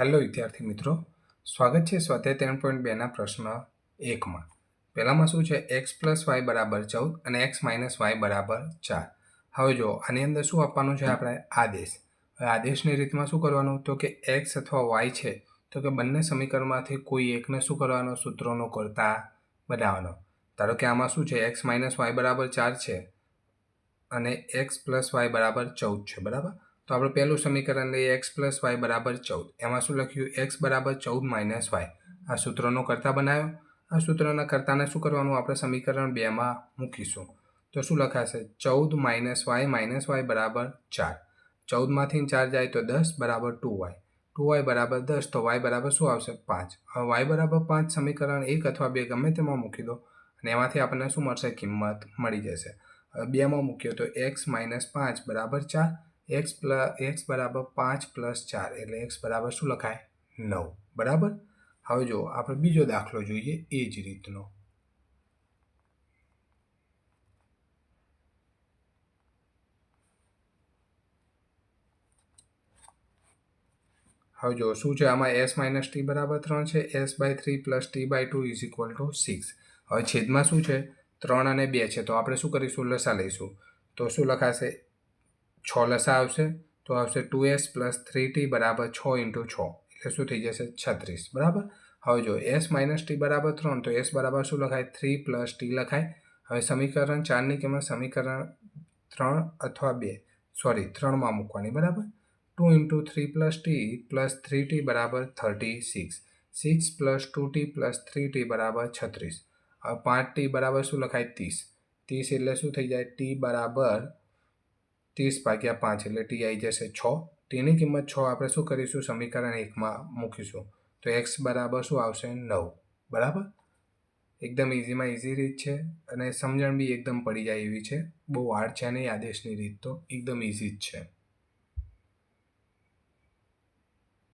Hello વિદ્યાર્થી મિત્રો, સ્વાગત છે સ્વાધ્યાય ત્રણ પોઈન્ટ બેના પ્રશ્ન એકમાં. પહેલામાં શું છે? એક્સ પ્લસ વાય બરાબર ચૌદ અને એક્સ માઇનસ વાય બરાબર ચાર. હવે જો આની અંદર શું આપવાનું છે આપણે? આદેશ. હવે આદેશની રીતમાં શું કરવાનું? તો કે એક્સ અથવા વાય છે, તો કે બંને સમીકરણમાંથી કોઈ એકને શું કરવાનો? સૂત્રોનો કરતા બનાવવાનો. ધારો કે આમાં શું છે? એક્સ માઇનસ વાય બરાબર ચાર છે અને એક્સ પ્લસ વાય બરાબર ચૌદ છે, બરાબર? તો આપણે પહેલું સમીકરણ લઈએ એક્સ પ્લસ વાય બરાબર ચૌદ. એમાં શું લખ્યું? એક્સ બરાબર ચૌદ માઇનસ વાય આ સૂત્રનો કરતા બનાવ્યો. આ સૂત્રના કરતાને શું કરવાનું? આપણે સમીકરણ બેમાં મૂકીશું. તો શું લખાશે? ચૌદ માઇનસ વાય માઇનસ વાય બરાબર ચાર. ચૌદમાંથી ચાર જાય તો દસ બરાબર ટુ વાય ટુ વાય બરાબર દસ, તો વાય બરાબર શું આવશે? પાંચ. હવે વાય બરાબર પાંચ સમીકરણ એક અથવા બે ગમે તેમાં મૂકી દો. અને એમાંથી આપણને શું મળશે? કિંમત મળી જશે. હવે બેમાં મૂક્યો તો એક્સ માઇનસ પાંચ બરાબર ચાર. એક્સ પ્લસ એક્સ બરાબર પાંચ પ્લસ ચાર એટલે એક્સ બરાબર શું લખાય? નવ. બરાબર? હવે જો આપણે બીજો દાખલો જોઈએ એ જ રીતનો. હવે જો શું છે? આમાં એસ માઇનસ ટી બરાબર ત્રણ છે. S by three plus T by two is equal to six હવે છેદમાં શું છે? ત્રણ અને બે છે. તો આપણે શું કરીશું? લસા લઈશું. તો શું લખાશે? છ લસા આવશે, તો આવશે two S plus three T બરાબર છ ઇન્ટુ છ. એટલે શું થઈ જશે? છત્રીસ. બરાબર? હવે જો એસ માઇનસ ટી બરાબર ત્રણ, તો એસ બરાબર શું લખાય? થ્રી પ્લસ ટી લખાય. હવે સમીકરણ ચારની કિંમત સમીકરણ ત્રણ અથવા બે. સોરી, ત્રણમાં મૂકવાની. બરાબર? Two into three plus T plus three T બરાબર thirty six. Six plus two T plus three T બરાબર છત્રીસ. હવે પાંચ ટી બરાબર શું લખાય? ત્રીસ. ત્રીસ એટલે શું થઈ જાય? ટી બરાબર ત્રીસ ભાગ્યા પાંચ એટલે ટી આવી જશે છ. ટીની કિંમત છ, આપણે શું કરીશું? સમીકરણ એકમાં મૂકીશું. તો એક્સ બરાબર શું આવશે? નવ. બરાબર? એકદમ ઇઝીમાં ઇઝી રીત છે અને સમજણ બી એકદમ પડી જાય એવી છે. બહુ હાર્ડ છે નહીં આદેશની રીત તો. એકદમ ઇઝી જ છે.